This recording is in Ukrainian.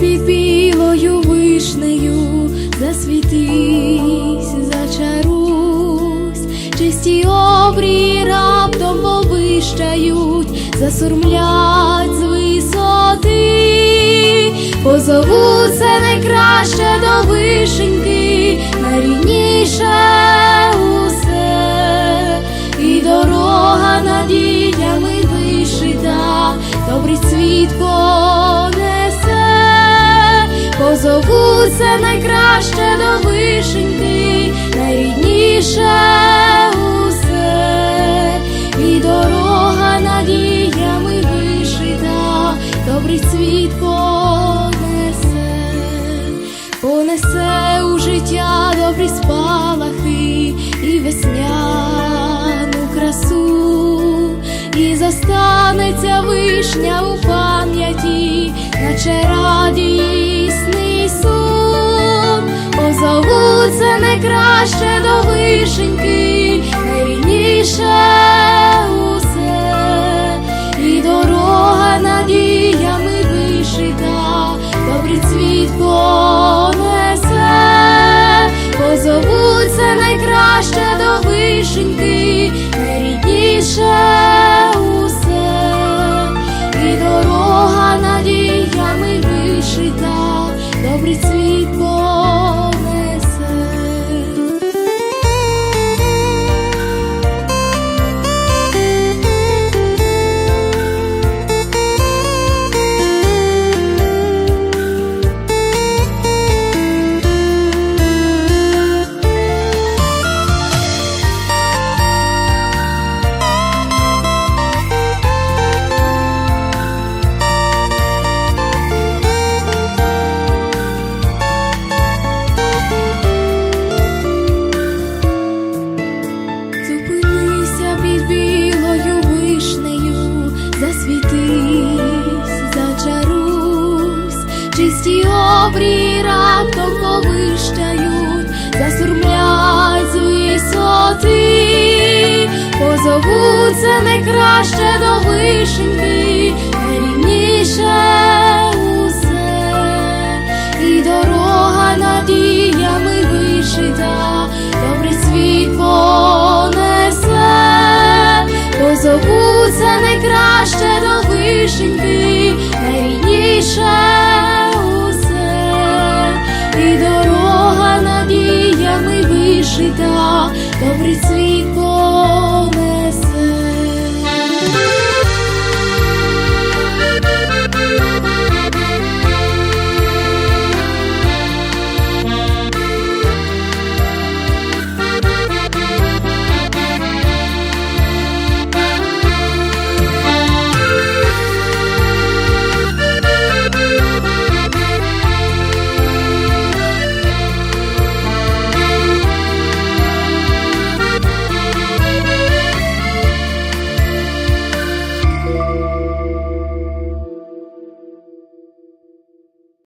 під білою вишнею засвітись, зачарусь, чисті обрі раптом повищають, засурмлять з висоти, позову це найкраще до вишеньки, найрідніше усе, і дорога над дітями вишита, добрий світ позовуться найкраще до вишеньки, найрідніше усе, і дорога надіями вишита, добрий світ понесе, понесе у життя добрі спалахи і весняну красу, і застанеться вишня у пам'яті, наче найкраще до вишеньки, найрідніше чисті обрії раптом повищають, засурмлять з висоти, позовуться найкраще до вишеньки, найрівніше усе, і дорога надіями вишита, добрий світ понесе, позовуться найкраще до вишеньки, найрідніше вишита, добрий світ.